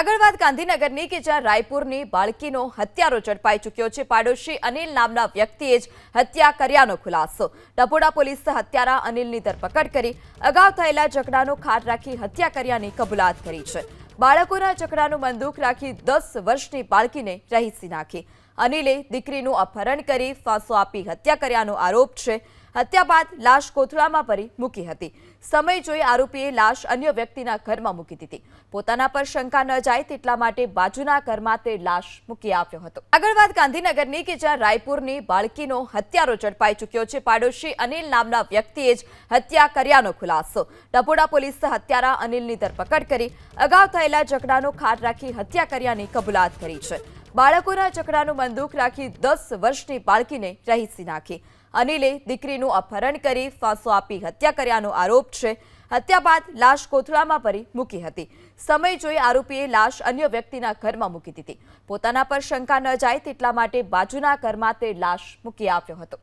આગળ વાત ગાંધીનગરની કે જ્યાં રાયપુરની બાળકીનો હત્યારો ઝડપાઈ ચૂક્યો છે. પાડોશી અનિલ નામના વ્યક્તિએ જ હત્યા કર્યાનો ખુલાસો. ડભોડા પોલીસે હત્યારા અનિલની ધરપકડ કરી. અગાઉ થયેલા ઝઘડાનો ખાર રાખી હત્યા કર્યાની કબૂલાત કરી છે. બાળકોના ઝઘડાનું બંદૂક રાખી દસ વર્ષની બાળકીને રહીસી નાખી. અનિલે દીકરીનું અપહરણ કરી ફાંસો આપી હત્યા કર્યાનો આરોપ છે. હત્યા બાદ લાશ કોથળામાં ભરી મૂકી હતી. સમય જોઈ આરોપીએ લાશ અન્ય વ્યક્તિના ઘરમાં મૂકી દીધી. પોતાના પર શંકા ન જાય તેટલા માટે બાજુના ઘરમાં તે લાશ મૂકી આવ્યો હતો. આગળ વાત ગાંધીનગરની કે જ્યાં રાયપુરની બાળકીનો હત્યારો ઝડપાઈ ચૂક્યો છે. પાડોશી અનિલ નામના વ્યક્તિએ જ હત્યા કર્યાનો ખુલાસો. ડભોડા પોલીસે હત્યારા અનિલની ધરપકડ કરી. અગાઉ થયેલા ઝઘડાનો ખાટ રાખી હત્યા કર્યાની કબૂલાત કરી છે. બાળકોના ચકડાનું બંદૂક રાખી દસ વર્ષની બાળકીને રહીસી નાખી. અનિલે દીકરીનું અપહરણ કરી ફાંસો આપી હત્યા કર્યાનો આરોપ છે. હત્યા બાદ લાશ કોથળામાં ભરી મૂકી હતી. સમય જોઈ આરોપીએ લાશ અન્ય વ્યક્તિના ઘરમાં મૂકી દીધી. પોતાના પર શંકા ન જાય તેટલા માટે બાજુના ઘરમાં તે લાશ મૂકી આવ્યો હતો.